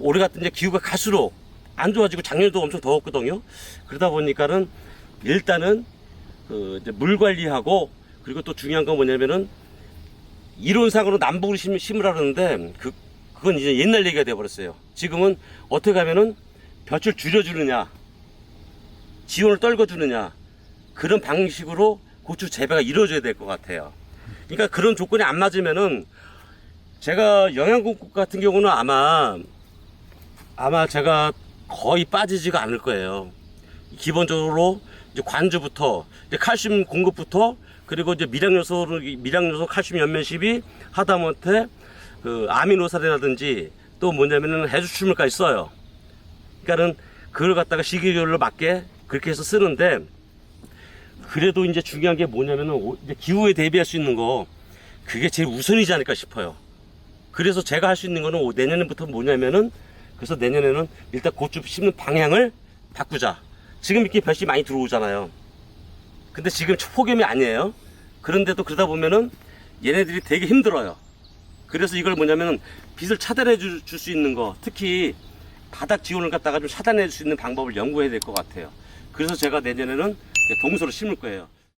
올해 같은 이제 기후가 갈수록 안 좋아지고 작년에도 엄청 더웠거든요. 그러다 보니까는 일단은 그 이제 물 관리하고 그리고 또 중요한 건 뭐냐면은 이론상으로 남북으로 심, 심으라 그러는데 그 그건 이제 옛날 얘기가 돼 버렸어요. 지금은 어떻게 하면은 볕을 줄여주느냐, 지온을 떨궈주느냐 그런 방식으로 고추 재배가 이루어져야 될 것 같아요. 그러니까 그런 조건이 안 맞으면은 제가 영양국 같은 경우는 아마 아마 제가 거의 빠지지가 않을 거예요. 기본적으로 이제 관주부터 이제 칼슘 공급부터 그리고 이제 미량 요소를 미량 요소 칼슘 연면십이 하다못해 그 아미노산이라든지 또 뭐냐면은 해수출물까지 써요. 그러니까는 그걸 갖다가 시기별로 맞게 그렇게 해서 쓰는데 그래도 이제 중요한 게 뭐냐면은 기후에 대비할 수 있는 거 그게 제일 우선이지 않을까 싶어요. 그래서 제가 할 수 있는 거는 오- 내년부터 뭐냐면은 그래서 내년에는 일단 고추 심는 방향을 바꾸자. 지금 이렇게 볕이 많이 들어오잖아요. 근데 지금 폭염이 아니에요. 그런데도 그러다 보면은 얘네들이 되게 힘들어요. 그래서 이걸 뭐냐면은 빛을 차단해 줄 수 있는 거, 특히 바닥 지온을 갖다가 좀 차단해 줄 수 있는 방법을 연구해야 될 것 같아요. 그래서 제가 내년에는 동서로 심을 거예요.